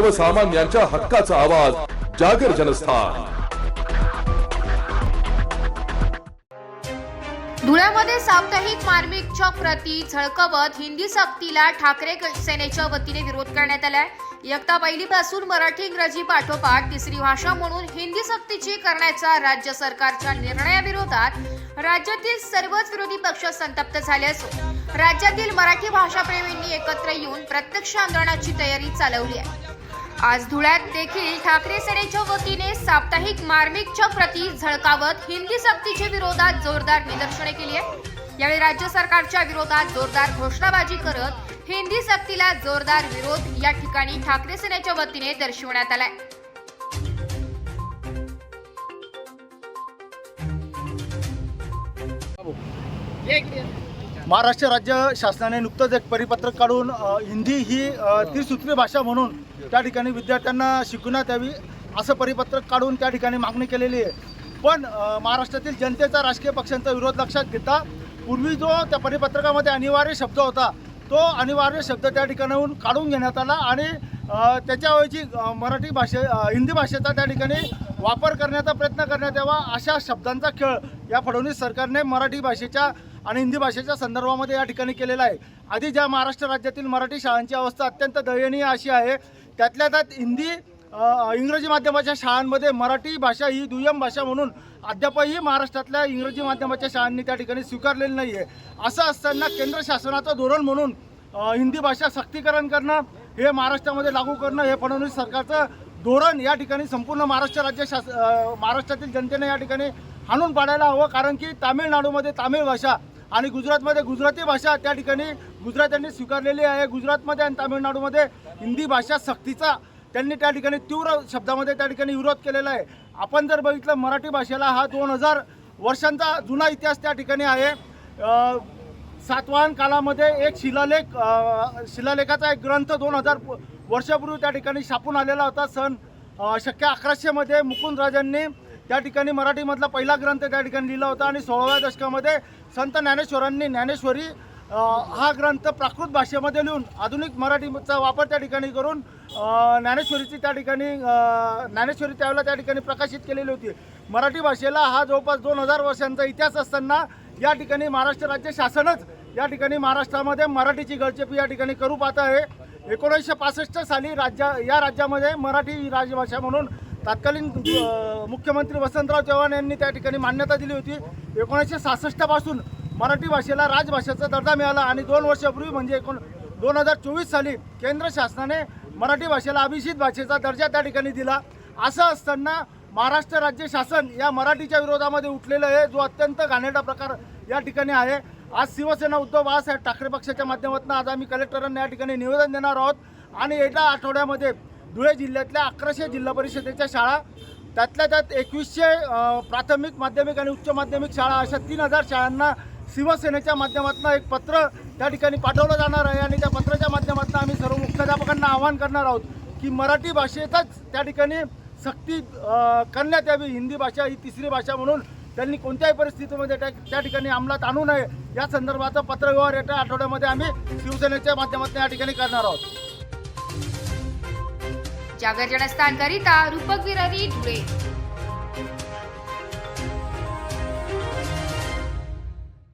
सर्वसामान्यांच्या हक्काचा आवाज जागर जनस्थान. धुळ्यामध्ये साप्ताहिक मार्मिकच्या प्रती झळकवत हिंदी सक्तीला ठाकरे सेनेच्या वतीने विरोध करण्यात आलाय. इयत्ता पहिलीपासून मराठी इंग्रजी पाठोपाठ तिसरी भाषा म्हणून हिंदी सक्तीची करण्याच्या राज्य सरकारच्या निर्णयाविरोधात राज्यातील सर्वच विरोधी पक्ष संतप्त झाले असून राज्यातील मराठी भाषाप्रेमींनी एकत्र येऊन प्रत्यक्ष आंदोलनाची तयारी चालवली आहे. आज धुळ्यात देखील ठाकरे सेनेच्या वतीने साप्ताहिक मार्मिकच्या प्रती झळकावत हिंदी सक्तीच्या विरोधात जोरदार निदर्शने केली आहे यावेळी राज्य सरकारच्या विरोधात जोरदार घोषणाबाजी करत हिंदी सक्तीला जोरदार विरोध या ठिकाणी ठाकरे सेनेच्या वतीने दर्शवण्यात आलाय. महाराष्ट्र राज्य शासनाने नुकतंच एक परिपत्रक काढून हिंदी ही त्रिसूत्री भाषा म्हणून त्या ठिकाणी विद्यार्थ्यांना शिकवण्यात यावी असं परिपत्रक काढून त्या ठिकाणी मागणी केलेली आहे. पण महाराष्ट्रातील जनतेचा राजकीय पक्षांचा विरोध लक्षात घेता पूर्वी जो त्या परिपत्रकामध्ये अनिवार्य शब्द होता तो अनिवार्य शब्द त्या ठिकाणाहून काढून घेण्यात आला आणि त्याच्याऐवजी मराठी भाषे हिंदी भाषेचा त्या ठिकाणी वापर करण्याचा प्रयत्न करण्यात यावा अशा शब्दांचा खेळ या फडणवीस सरकारने मराठी भाषेच्या आणि हिंदी भाषेच्या संदर्भामध्ये या ठिकाणी केलेला आहे. आधी ज्या महाराष्ट्र राज्यातील मराठी शाळांची अवस्था अत्यंत दयनीय अशी आहे त्यातल्या त्यात हिंदी इंग्रजी माध्यमाच्या शाळांमध्ये मराठी भाषा ही दुय्यम भाषा म्हणून अद्यापही महाराष्ट्रातल्या इंग्रजी माध्यमाच्या शाळांनी त्या ठिकाणी स्वीकारलेली नाही आहे असं असताना केंद्र शासनाचं धोरण म्हणून हिंदी भाषा सक्तीकरण करणं हे महाराष्ट्रामध्ये लागू करणं हे फडणवीस सरकारचं धोरण या ठिकाणी संपूर्ण महाराष्ट्र राज्य शास महाराष्ट्रातील जनतेने या ठिकाणी हाणून पाडायला हवं. कारण की तामिळनाडूमध्ये तामिळ भाषा आणि गुजरातमध्ये गुजराती भाषा त्या ठिकाणी गुजरात्यांनी स्वीकारलेली आहे. गुजरातमध्ये आणि तामिळनाडूमध्ये हिंदी भाषा सक्तीचा त्यांनी त्या ठिकाणी तीव्र शब्दामध्ये त्या ठिकाणी विरोध केलेला आहे. आपण जर बघितलं मराठी भाषेला हा दोन हजार वर्षांचा जुना इतिहास त्या ठिकाणी आहे. सातवाहन कालामध्ये एक शिलालेख शिलालेखाचा एक ग्रंथ दोन हजार वर्षापूर्वी त्या ठिकाणी छापून आलेला होता. सन शक्य अकराशेमध्ये मुकुंदराजांनी त्या ठिकाणी मराठीमधला पहिला ग्रंथ त्या ठिकाणी लिहिला होता आणि सोळाव्या दशकामध्ये संत ज्ञानेश्वरांनी ज्ञानेश्वरी हा ग्रंथ प्राकृत भाषेमध्ये लिहून आधुनिक मराठीचा वापर त्या ठिकाणी करून ज्ञानेश्वरीची त्या ठिकाणी ज्ञानेश्वरी त्यावेळेला त्या ठिकाणी प्रकाशित केलेली होती. मराठी भाषेला हा जवळपास दोन हजार वर्षांचा इतिहास असताना या ठिकाणी महाराष्ट्र राज्य शासनच या ठिकाणी महाराष्ट्रामध्ये मराठीची गळचेपी या ठिकाणी करू पाहत आहे. एकोणीसशे पासष्ट साली राज्या या राज्यामध्ये मराठी राजभाषा म्हणून तत्कालीन मुख्यमंत्री वसंतराव चव्हाण यांनी त्या ठिकाणी मान्यता दिली होती. एकोणीसशे सहासष्टपासून मराठी भाषेला राजभाषेचा दर्जा मिळाला आणि दोन वर्षापूर्वी म्हणजे एकोण दोन हजार चोवीस साली केंद्र शासनाने मराठी भाषेला अभिषित भाषेचा दर्जा त्या ठिकाणी दिला. असं असताना महाराष्ट्र राज्य शासन या मराठीच्या विरोधामध्ये उठलेलं आहे. जो अत्यंत घाणेरडा प्रकार या ठिकाणी आहे. आज शिवसेना उद्धव बाळासाहेब ठाकरे पक्षाच्या माध्यमातून आज आम्ही कलेक्टरांना या ठिकाणी निवेदन देणार आहोत. आणि येत्या आठवड्यामध्ये धुळे जिल्ह्यातल्या अकराशे जिल्हा परिषदेच्या शाळा त्यातल्या त्यात एकवीसशे प्राथमिक माध्यमिक आणि उच्च माध्यमिक शाळा अशा तीन हजार शाळांना शिवसेनेच्या माध्यमातून एक पत्र त्या ठिकाणी पाठवलं जाणार आहे आणि त्या पत्राच्या माध्यमातून आम्ही सर्व मुख्याध्यापकांना आवाहन करणार आहोत की मराठी भाषेतच त्या ठिकाणी सक्ती करण्यात यावी. हिंदी भाषा ही तिसरी भाषा म्हणून त्यांनी कोणत्याही परिस्थितीमध्ये त्या त्या ठिकाणी अंमलात आणू नये. या संदर्भाचा पत्रव्यवहार येत्या आठवड्यामध्ये आम्ही शिवसेनेच्या माध्यमातून या ठिकाणी करणार आहोत. जागर जनस्थानकरिता रूपक विरारी धुळे।